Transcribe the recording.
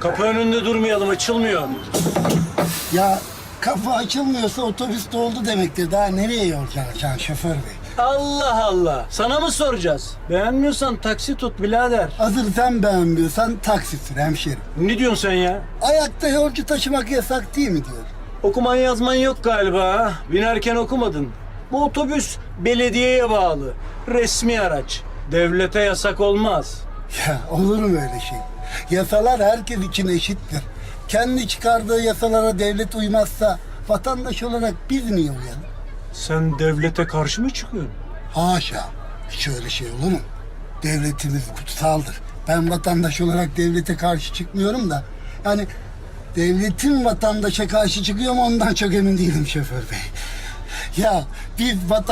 Kapı önünde durmayalım açılmıyor. Ya kapı açılmıyorsa otobüs doldu demektir. Daha nereye yol şoför bey? Allah Allah. Sana mı soracağız? Beğenmiyorsan taksi tut birader. Hazır sen beğenmiyorsan taksi sür hemşerim. Ne diyorsun sen ya? Ayakta yolcu taşımak yasak değil mi diyor. Okuman yazman yok galiba ha? Binerken okumadın. Bu otobüs belediyeye bağlı. Resmi araç. Devlete yasak olmaz. Ya olur mu öyle şey? Yasalar herkes için eşittir. Kendi çıkardığı yasalara devlet uymazsa vatandaş olarak biz niye uyalım? Sen devlete karşı mı çıkıyorsun? Haşa. Hiç öyle şey olur mu? Devletimiz kutsaldır. Ben vatandaş olarak devlete karşı çıkmıyorum da. Yani devletin vatandaşa karşı çıkıyor mu ondan çok emin değilim şoför bey. Ya biz vatandaş